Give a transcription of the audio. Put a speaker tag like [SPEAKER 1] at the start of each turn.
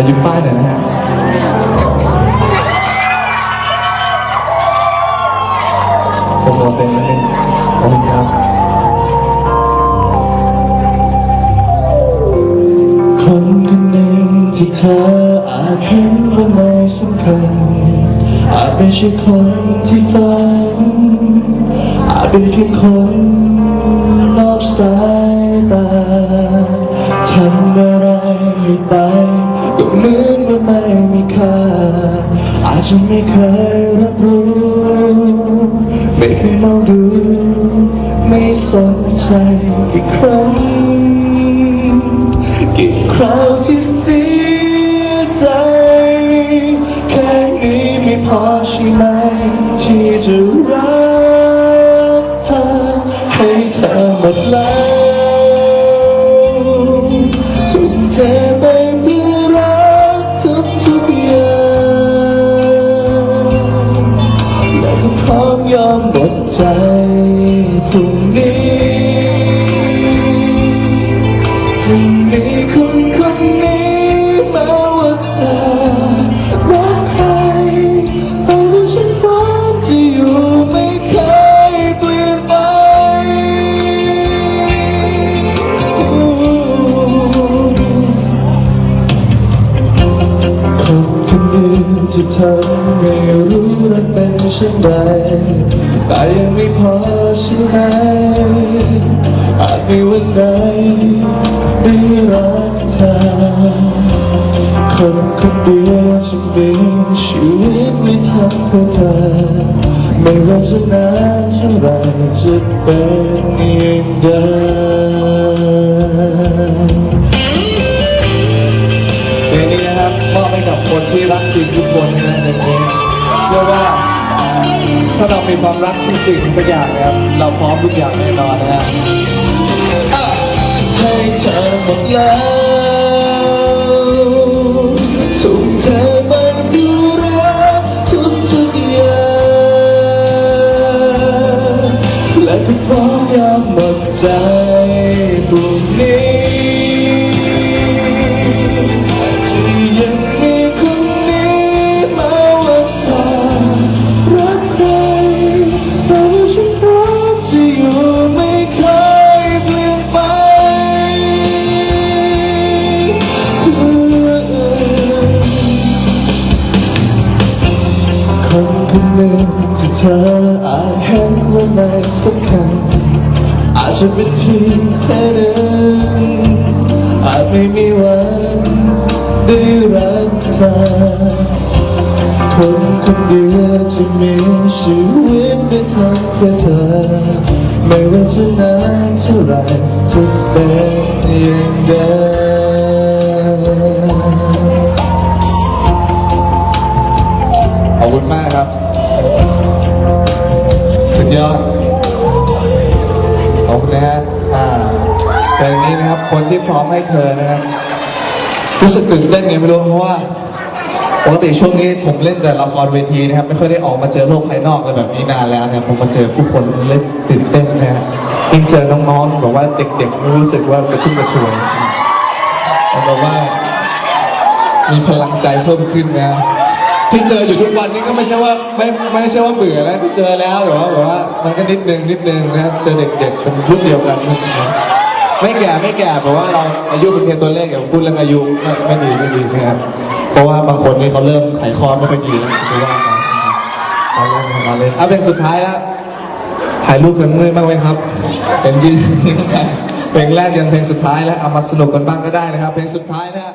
[SPEAKER 1] อยืมป้ายหน่อยนะฮะโปรโมทเต็มนิดนึงขอบคุณครับคนคนหนึ่งที่เธออาจเห็นว่าไม่สำคัญ อาจไม่ใช่คนที่ฝันอาจเป็นเพียงคน เหมือนว่าไม่มีค่าอาจจะไม่เคยรับรู้ ไม่เคยมองดู ไม่สนใจกี่ครั้ง กี่คราวที่เสียใจ แค่นี้ไม่พอใช่ไหม ที่จะรักเธอให้เธอหมดแล้ว อมยอมหมดใจพรุ่งนี้จะมีคนคนนี้ม้ว่าเธอรักใครแต่ว่าฉันพร้อมจะอยู่ไม่เคยเปลี่ยนไปคนคนหนึ่งที่เธอไม่รู้ ช่นไรแต่ยังไม่พอใช่ไหมอาจมีวันใดได้รักเธอคนคนเดียวจะมีชีวิตไม่ทำเพื่อเธอ ไม่ว่าจะนานเท่าไรจะเป็นอย่างเดิมเพลงนี้นะครับมอบให้กับคนที่รักจริงทุกคนนะฮะในเพลงเชื่อว่า ถ้าเรามีความรักที่จริงสักอย่างนะครับ เราพร้อมทุกอย่างแน่นอนนะฮะอะให้เธอหมดแล้วทุ่มเธอมันคือรักทุกทุกอย่างและก็พร้อมยอมหมดใจ หนึ่งที่เธออาจเห็นว่าไม่สำคัญอาจจะเป็นเพียงแค่เดินอาจไม่มีวันได้รักเธอคนคนเดียวที่มีชีวิตได้ทำเพื่อเธอ ไม่ว่าจะนานเท่าไรจะเป็นอย่างเดิมขอบคุณมากครับ ยอดขอบคุณนะฮะอ่าแต่อย่างนี้นะครับคนที่พร้อมให้เธอนะครับรู้สึกตื่นเต้นไงไม่รู้เพราะว่าปกติช่วงนี้ผมเล่นแต่ละครเวทีนะครับไม่ค่อยได้ออกมาเจอโลกภายนอกอะไรแบบนี้นานแล้วนะครับผมมาเจอผู้คนเล่นตื่นเต้นนะฮะยิ่งเจอน้องๆแบบว่าเด็กๆรู้สึกว่ากระชุ่มกระชวยแล้วแบบว่า มีพลังใจเพิ่มขึ้นนะ ที่เจออยู่ทุกวันนี้ก็ไม่ใช่ว่าไม่ไม่ใช่ว่าเบื่อนะที่เจอแล้วแต่ว่าแบบว่ามันก็นิดนึงนิดนึงนะเจอเด็กๆเป็นรุ่นเดียวกันนะไม่แก่ไม่แก่เพราะว่าเราอายุเป็นเพียงตัวเลขอย่างพูดเรื่องอายุไม่ไม่ดีไม่ดีนะครับเพราะว่าบางคนนี่เขาเริ่มไขคอไม่ค่อยดีแล้วคือว่าเขาเล่นเขาเล่นเอาเพลงสุดท้ายแล้วถ่ายรูปกันเมื่อยบ้างไหมครับเป็นยืนเพลงแรกยันเพลงสุดท้ายแล้วเอามาสนุกกันบ้างก็ได้นะครับ เพลงสุดท้ายนะ